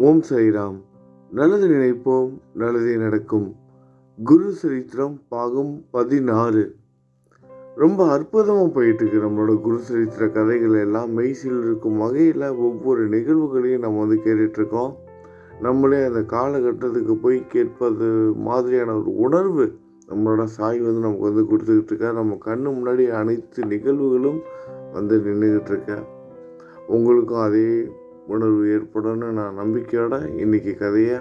ஓம் சைராம் நல்லது நினைப்போம் நல்லதே நடக்கும். குரு சரித்திரம் பாகம் பதினாறு. ரொம்ப அற்புதமாக போயிட்டு இருக்கு நம்மளோட குரு சரித்திர கதைகள் எல்லாம். மெய்சில் இருக்கும் வகையில் ஒவ்வொரு நிகழ்வுகளையும் நம்ம வந்து கேட்டுட்ருக்கோம். நம்மளே அந்த காலகட்டத்துக்கு போய் கேட்பது மாதிரியான ஒரு உணர்வு நம்மளோட சாய் வந்து நமக்கு வந்து கொடுத்துக்கிட்டு இருக்க நம்ம கண்ணு முன்னாடி அனைத்து நிகழ்வுகளும் வந்து நின்றுக்கிட்டு இருக்க உங்களுக்கும் அதே உணர்வு ஏற்படும்னு நான் நம்பிக்கையோட இன்னைக்கு கதையை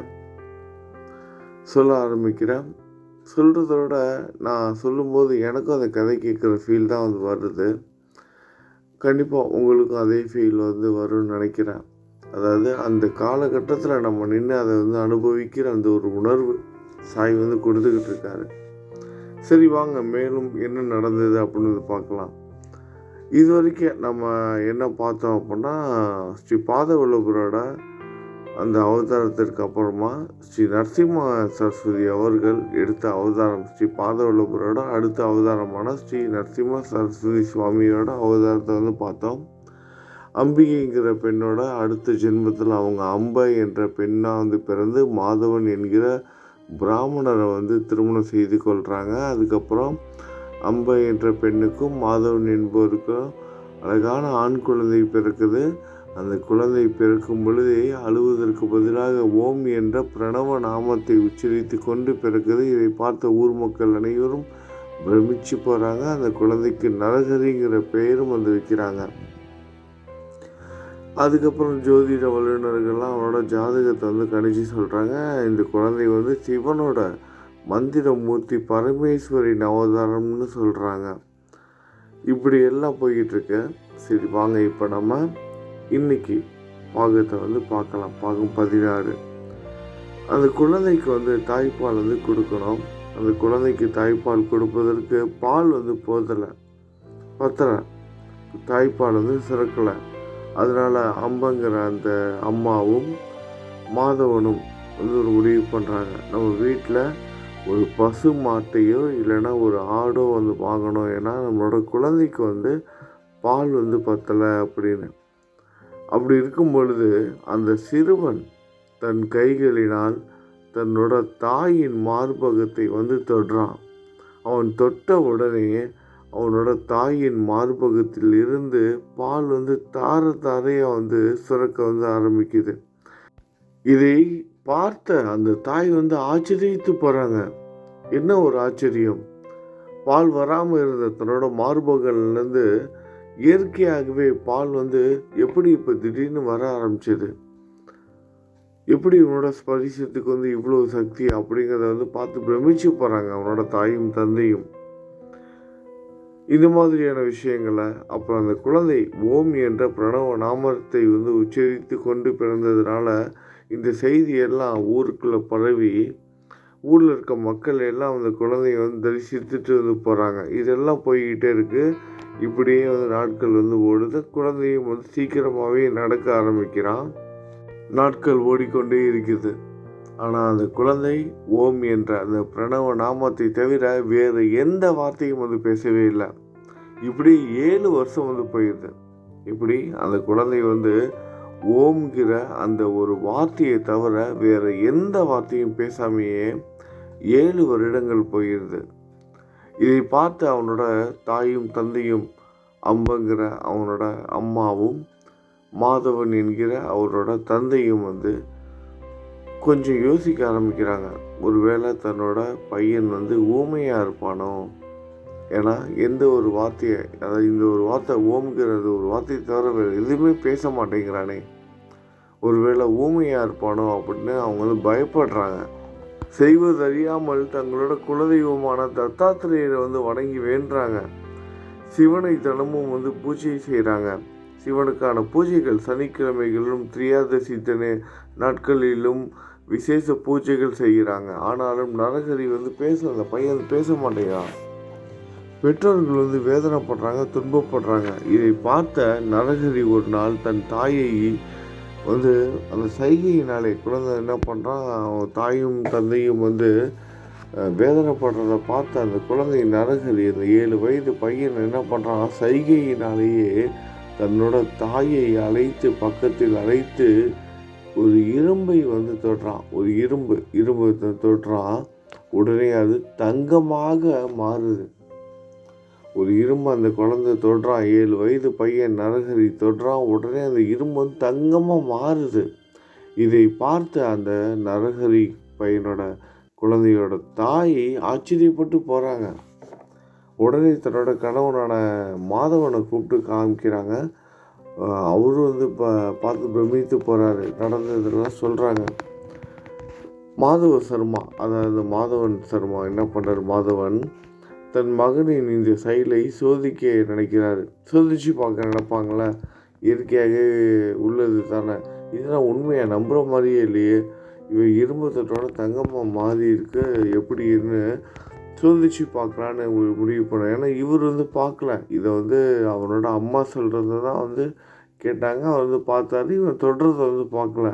சொல்ல ஆரம்பிக்கிறேன். சொல்கிறத விட நான் சொல்லும்போது எனக்கும் அந்த கதை கேட்குற ஃபீல் தான் வந்து வருது. கண்டிப்பாக உங்களுக்கும் அதே ஃபீல் வந்து வரும்னு நினைக்கிறேன். அதாவது அந்த காலகட்டத்தில் நம்ம நின்று அதை வந்து அனுபவிக்கிற அந்த ஒரு உணர்வு சாய் வந்து கொடுத்துக்கிட்டு இருக்காரு. சரி வாங்க மேலும் என்ன நடந்தது அப்படின்னு வந்து பார்க்கலாம். இது வரைக்கும் நம்ம என்ன பார்த்தோம் அப்படின்னா ஸ்ரீ பாதவல்லபுரோட அந்த அவதாரத்திற்கு அப்புறமா ஸ்ரீ நரசிம்ம சரஸ்வதி அவர்கள் எடுத்த அவதாரம் ஸ்ரீ பாதவல்லபுரோட அடுத்த அவதாரமான ஸ்ரீ நரசிம்ம சரஸ்வதி சுவாமியோட அவதாரத்தை வந்து பார்த்தோம். அம்பிகைங்கிற பெண்ணோட அடுத்த ஜென்மத்தில் அவங்க அம்பை என்ற பெண்ணாக வந்து பிறந்து மாதவன் என்கிற பிராமணரை வந்து திருமணம் செய்து கொள்கிறாங்க அதுக்கப்புறம் அம்பை என்ற பெண்ணுக்கும் மாதவன் என்பவருக்கும் அழகான ஆண் குழந்தை பிறக்குது. அந்த குழந்தை பிறக்கும் பொழுது அழுவதற்கு பதிலாக ஓம் என்ற பிரணவ நாமத்தை உச்சரித்து கொண்டு பிறக்குது. இதை பார்த்த ஊர் மக்கள் அனைவரும் பிரமிச்சு போகிறாங்க அந்த குழந்தைக்கு நரகரிங்கிற பெயரும் வந்து வைக்கிறாங்க. அதுக்கப்புறம் ஜோதிட வல்லுநர்கள்லாம் அவனோட ஜாதகத்தை வந்து கணிச்சு சொல்கிறாங்க இந்த குழந்தை வந்து சிவனோட மந்திரமூர்த்தி பரமேஸ்வரின் அவதாரம்னு சொல்கிறாங்க இப்படி எல்லாம் போய்கிட்டுருக்கு சரி வாங்க இப்போ நம்ம இன்னைக்கு பாகத்தை வந்து பார்க்கலாம். பாகம் பதினாறு. அந்த குழந்தைக்கு வந்து தாய்ப்பால் வந்து கொடுக்கணும். அந்த குழந்தைக்கு தாய்ப்பால் கொடுப்பதற்கு பால் வந்து போதலை பத்தலை. தாய்ப்பால் வந்து சிறக்கலை அதனால் அம்பங்கிற அந்த அம்மாவும் மாதவனும் வந்து ஒரு முடிவு பண்ணுறாங்க நம்ம வீட்டில் ஒரு பசு மாட்டையோ இல்லைன்னா ஒரு ஆடோ வந்து வாங்கணும். ஏன்னா நம்மளோட குழந்தைக்கு வந்து பால் வந்து பத்தலை அப்படின்னு. அப்படி இருக்கும் பொழுது அந்த சிறுவன் தன் கைகளினால் தன்னோட தாயின் மார்பகத்தை வந்து தொடுறான். அவன் தொட்ட உடனே அவனோட தாயின் மார்பகத்தில் இருந்து பால் வந்து தார தாரையாக வந்து சுரக்க வந்து ஆரம்பிக்குது. இதை பார்த்த அந்த தாய் வந்து ஆச்சரியத்து போகிறாங்க என்ன ஒரு ஆச்சரியம்? பால் வராமல் இருந்த தன்னோட மார்பகங்கள்லேருந்து இயற்கையாகவே பால் வந்து எப்படி இப்போ திடீர்னு வர ஆரம்பிச்சது? எப்படி இவனோட ஸ்பரிசத்துக்கு வந்து இவ்வளோ சக்தி அப்படிங்கிறத வந்து பார்த்து பிரமிச்சு போகிறாங்க அவனோட தாயும் தந்தையும். இந்த மாதிரியான விஷயங்களை அப்புறம் அந்த குழந்தை ஓம் என்ற பிரணவ நாமத்தை வந்து உச்சரித்து கொண்டு பிறந்ததுனால இந்த செய்தி எல்லாம் ஊருக்குள்ளே பரவி ஊரில் இருக்க மக்கள் எல்லாம் அந்த குழந்தைய வந்து தரிசித்துட்டு வந்து போகிறாங்க இதெல்லாம் போய்கிட்டே இருக்குது இப்படியே வந்து நாட்கள் வந்து ஓடுது. குழந்தையும் வந்து சீக்கிரமாகவே நடக்க ஆரம்பிக்கிறான். நாட்கள் ஓடிக்கொண்டே இருக்குது. ஆனால் அந்த குழந்தை ஓம் என்ற அந்த பிரணவ நாமத்தை தவிர வேறு எந்த வார்த்தையும் வந்து பேசவே இல்லை. இப்படி ஏழு வருஷம் வந்து போயிடுது இப்படி அந்த குழந்தை வந்து ஓம்கிற அந்த ஒரு வார்த்தையை தவிர வேறு எந்த வார்த்தையும் பேசாமையே ஏழு வருடங்கள் போயிடுது இதை பார்த்து அவனோட தாயும் தந்தையும் அம்பங்கிற அவனோட அம்மாவும் மாதவன் என்கிற அவரோட தந்தையும் வந்து கொஞ்சம் யோசிக்க ஆரம்பிக்கிறாங்க. ஒருவேளை தன்னோட பையன் வந்து ஊமையாக இருப்பானோ? ஏன்னா எந்த ஒரு வார்த்தையை அதாவது இந்த ஒரு வார்த்தை ஓம்ங்கிறது ஒரு வார்த்தையை தவிர வேறு எதுவுமே பேச மாட்டேங்கிறானே. ஒருவேளை ஊமையாக இருப்பானோ அப்படின்னு அவங்க வந்து பயப்படுறாங்க. செய்வதறியாமல் தங்களோட குலதெய்வமான தத்தாத்திரேயரை வந்து வணங்கி வேண்டுறாங்க. சிவனை தினமும் வந்து பூஜை செய்கிறாங்க சிவனுக்கான பூஜைகள் சனிக்கிழமைகளிலும் திரியாதசி தின நாட்களிலும் விசேஷ பூஜைகள் செய்கிறாங்க. ஆனாலும் நரகரி வந்து பேச அந்த பையன் பேச மாட்டேங்கிறான். பெற்றோர்கள் வந்து வேதனைப்படுறாங்க துன்பப்படுறாங்க. இதை பார்த்த நரகரி ஒரு நாள் தன் தாயை வந்து அந்த சைகையினாலே குழந்தை என்ன பண்ணுறான் அவன் தாயும் தந்தையும் வந்து வேதனைப்படுறத பார்த்து அந்த குழந்தை நரகரி அந்த ஏழு வயது பையன் என்ன பண்ணுறான் சைகையினாலேயே தன்னோட தாயை அழைத்து பக்கத்தில் அழைத்து ஒரு இரும்பை வந்து தொடுறான். ஒரு இரும்பு இரும்பு தொடுறான். உடனே அது தங்கமாக மாறுது. ஒரு இரும்பு அந்த குழந்தை தொடுறான் ஏழு வயது பையன் நரகரி தொடுறான் உடனே அந்த இரும்பு வந்து தங்கமாக மாறுது. இதை பார்த்து அந்த நரகரி பையனோட குழந்தையோட தாய் ஆச்சரியப்பட்டு போகிறாங்க உடனே தன்னோட கணவனான மாதவனை கூப்பிட்டு காமிக்கிறாங்க. அவரும் வந்து பா பார்த்து பிரமித்து போகிறாரு நடந்ததெல்லாம் சொல்கிறாங்க மாதவ சர்மா அதாவது மாதவன் சர்மா என்ன பண்ணுறார் மாதவன் தன் மகனின் இந்த செயலை சோதிக்க நினைக்கிறார். சோதிச்சு பார்க்க நினைப்பாங்களே? இயற்கையாக உள்ளது தானே. இதெல்லாம் உண்மையாக நம்புகிற மாதிரியே இல்லையே. இவன் இரும்பு தட்டோட தங்கமாக மாறி இருக்கு எப்படின்னு சோதிச்சு பார்க்கலான்னு ஒரு முடிவு பண்ணேன் ஏன்னா இவர் வந்து பார்க்கல. இதை வந்து அவனோட அம்மா சொல்கிறத தான் வந்து கேட்டாங்க. அவர் வந்து பார்த்தாரு. இவன் தொடுறதை வந்து பார்க்கல.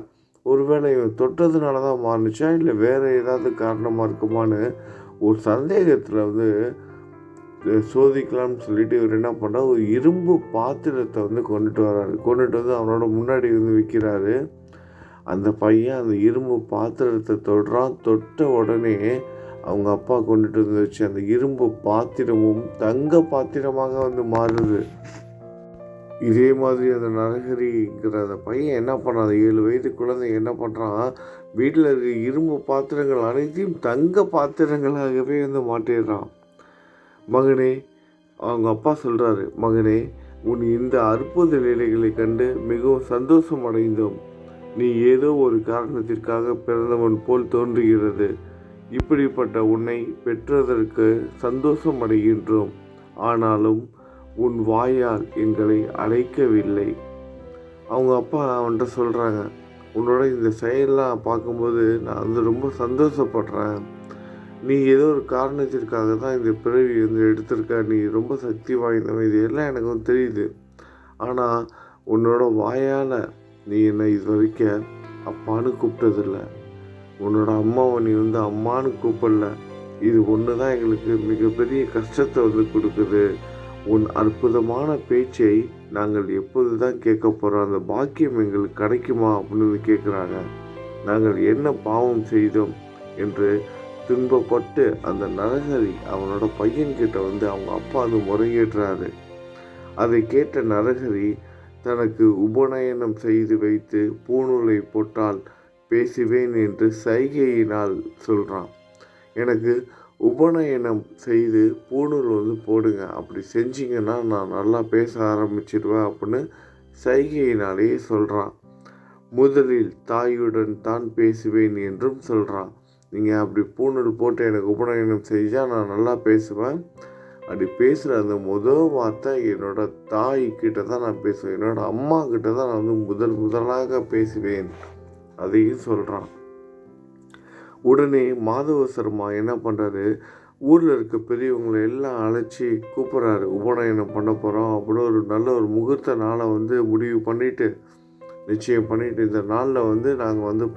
ஒருவேளை இவன் தொட்டதுனால தான் மாறுனுச்சா இல்லை வேறு ஏதாவது காரணமாக இருக்குமான்னு ஒரு சந்தேகத்தில் வந்து சோதிக்கலாம்னு சொல்லிட்டு இவர் என்ன பண்ணுறாரு ஒரு இரும்பு பாத்திரத்தை வந்து கொண்டுட்டு வராரு. கொண்டுட்டு வந்து அவனோட முன்னாடி வந்து விற்கிறாரு அந்த பையன் அந்த இரும்பு பாத்திரத்தை தொடுறான். தொட்ட உடனே அவங்க அப்பா கொண்டுட்டு வந்து வச்சு அந்த இரும்பு பாத்திரமும் தங்க பாத்திரமாக வந்து மாறுது. இதே மாதிரி அந்த நரகரிங்கிற அந்த பையன் என்ன பண்ணான்? அந்த ஏழு வயது குழந்தை என்ன பண்ணுறான் வீட்டில் இருக்க இரும்பு பாத்திரங்கள் அனைத்தையும் தங்க பாத்திரங்களாகவே வந்து மாட்டிடுறான் மகனே அவங்க அப்பா சொல்கிறாரு மகனே உன் இந்த அற்புத நிலைகளை கண்டு மிகவும் சந்தோஷம் அடைந்தோம். நீ ஏதோ ஒரு காரணத்திற்காக பிறந்தவன் போல் தோன்றுகிறது. இப்படிப்பட்ட உன்னை பெற்றதற்கு சந்தோஷம் அடைகின்றோம். ஆனாலும் உன் வாயால் எங்களை அழைக்கவில்லை. அவங்க அப்பா அவன்கிட்ட சொல்கிறாங்க உன்னோட இந்த செயல்லாம் பார்க்கும்போது நான் வந்து ரொம்ப சந்தோஷப்படுறேன். நீ ஏதோ ஒரு காரணத்திற்காக தான் இந்த பிறவி வந்து எடுத்திருக்க. நீ ரொம்ப சக்தி வாய்ந்தவன். இது எல்லாம் எனக்கு வந்து தெரியுது. ஆனால் உன்னோட வாயால் நீ என்னை இது வரைக்கும் அப்பான்னு கூப்பிட்டதில்ல. உன்னோட அம்மாவை நீ வந்து அம்மான்னு கூப்பிடல. இது ஒன்று தான் எங்களுக்கு மிகப்பெரிய கஷ்டத்தை வந்து கொடுக்குது. உன் அற்புதமான பேச்சை நாங்கள் எப்போது தான் கேட்க போகிறோம் அந்த பாக்கியம் எங்களுக்கு கிடைக்குமா அப்படின்னு வந்து கேட்குறாங்க நாங்கள் என்ன பாவம் செய்தோம் என்று துன்பப்பட்டு அந்த நரகரி அவனோட பையன்கிட்ட வந்து அவங்க அப்பா வந்து முறையிடுறாரு அதை கேட்ட நரகரி தனக்கு உபநயனம் செய்து வைத்து பூணூலை போட்டால் பேசுவேன் என்று சைகையினால் சொல்கிறான் எனக்கு உபநயனம் செய்து பூணூல் வந்து போடுங்க அப்படி செஞ்சிங்கன்னா நான் நல்லா பேச ஆரம்பிச்சிடுவேன் அப்படின்னு சைகையினாலேயே சொல்கிறான் முதலில் தாயுடன் தான் பேசுவேன் என்றும் சொல்கிறான் நீங்கள் அப்படி பூணூல் போட்டு எனக்கு உபநயனம் செஞ்சால் நான் நல்லா பேசுவேன். அப்படி பேசுகிற அந்த முதல் வார்த்தை என்னோட தாய் கிட்ட தான் நான் பேசுவேன். என்னோட அம்மா கிட்ட தான் நான் வந்து முதல் முதலாக பேசுவேன். அதையும் சொல்கிறான் உடனே மாதவ சர்மா என்ன பண்ணுறாரு ஊரில் இருக்க பெரியவங்களை எல்லாம் அழைச்சி கூப்பிட்றாரு. உபநயனம் பண்ண போகிறோம் அப்படின்னு ஒரு நல்ல ஒரு முகூர்த்த நாளை வந்து முடிவு பண்ணிவிட்டு நிச்சயம் பண்ணிவிட்டு இந்த நாளில் வந்து நாங்கள் வந்து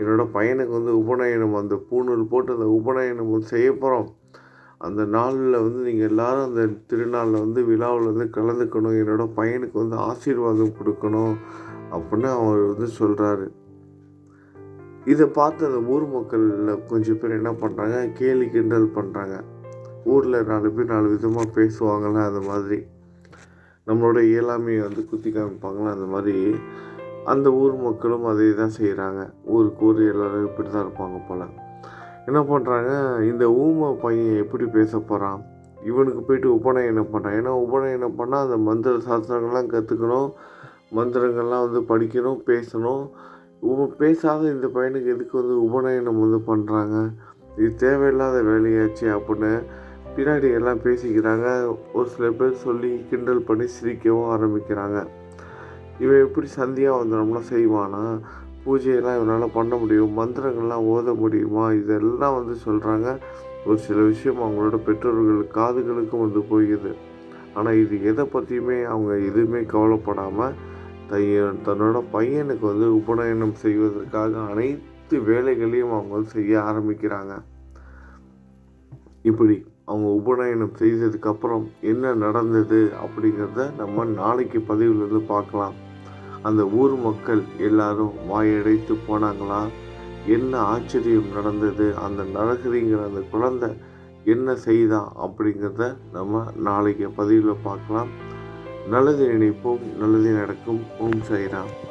என்னோட பையனுக்கு வந்து உபநயனம் அந்த பூணூல் போட்டு அந்த உபநயனம் வந்து செய்ய போகிறோம் அந்த நாளில் வந்து நீங்கள் எல்லாரும் அந்த திருநாளில் வந்து விழாவில் வந்து கலந்துக்கணும். என்னோட பையனுக்கு வந்து ஆசீர்வாதம் கொடுக்கணும் அப்படின்னு அவர் வந்து சொல்கிறாரு இதை பார்த்து அந்த ஊர் மக்களில் கொஞ்சம் பேர் என்ன பண்ணுறாங்க கேலி கிண்டல் பண்ணுறாங்க ஊரில் நாலு பேர் நாலு விதமாக பேசுவாங்கள்ல அந்த மாதிரி. நம்மளோட இயலாமையை வந்து குத்தி காமிப்பாங்களே அந்த மாதிரி அந்த ஊர் மக்களும் அதே தான் செய்கிறாங்க ஊருக்கு ஊர் எல்லோரும் இப்படி தான் இருப்பாங்க போல். என்ன பண்ணுறாங்க இந்த ஊமை பையன் எப்படி பேச போகிறான் இவனுக்கு போயிட்டு உபநயனம் பண்ணுறான் ஏன்னா உபநயனம் பண்ணால் அந்த மந்திர சாஸ்திரங்கள்லாம் கற்றுக்கணும் மந்திரங்கள்லாம் வந்து படிக்கணும் பேசணும். உப பேசாத இந்த பையனுக்கு எதுக்கு வந்து உபநயனம் வந்து பண்ணுறாங்க இது தேவையில்லாத வேலையாச்சு அப்படின்னு பின்னாடி எல்லாம் பேசிக்கிறாங்க. ஒரு சில பேர் சொல்லி கிண்டல் பண்ணி சிரிக்கவும் ஆரம்பிக்கிறாங்க. இவன் எப்படி சந்தியாக வந்தனம்லாம் செய்வானா? பூஜையெல்லாம் இவனால் பண்ண முடியும். மந்திரங்கள்லாம் ஓத முடியுமா? இதெல்லாம் வந்து சொல்கிறாங்க ஒரு சில விஷயம் அவங்களோட பெற்றோர்கள் காதுகளுக்கும் வந்து போகுது ஆனால் இது எதை பற்றியுமே அவங்க எதுவுமே கவலைப்படாமல் தையன் தன்னோட பையனுக்கு வந்து உபநயனம் செய்வதற்காக அனைத்து வேலைகளையும் அவங்க வந்து செய்ய ஆரம்பிக்கிறாங்க. இப்படி அவங்க உபநயனம் செய்ததுக்கப்புறம் என்ன நடந்தது அப்படிங்கிறத நம்ம நாளைக்கு பதிவில் வந்து பார்க்கலாம். அந்த ஊர் மக்கள் எல்லாரும் வாயடைத்து போனாங்களா? என்ன ஆச்சரியம் நடந்தது? அந்த நரகரிங்கிற அந்த குழந்தை என்ன செய்தா? அப்படிங்கிறத நம்ம நாளைக்கு பதிவில் பார்க்கலாம். நல்லது நினைப்போம் நல்லது நடக்கும். ஓம் சாய்ராம்.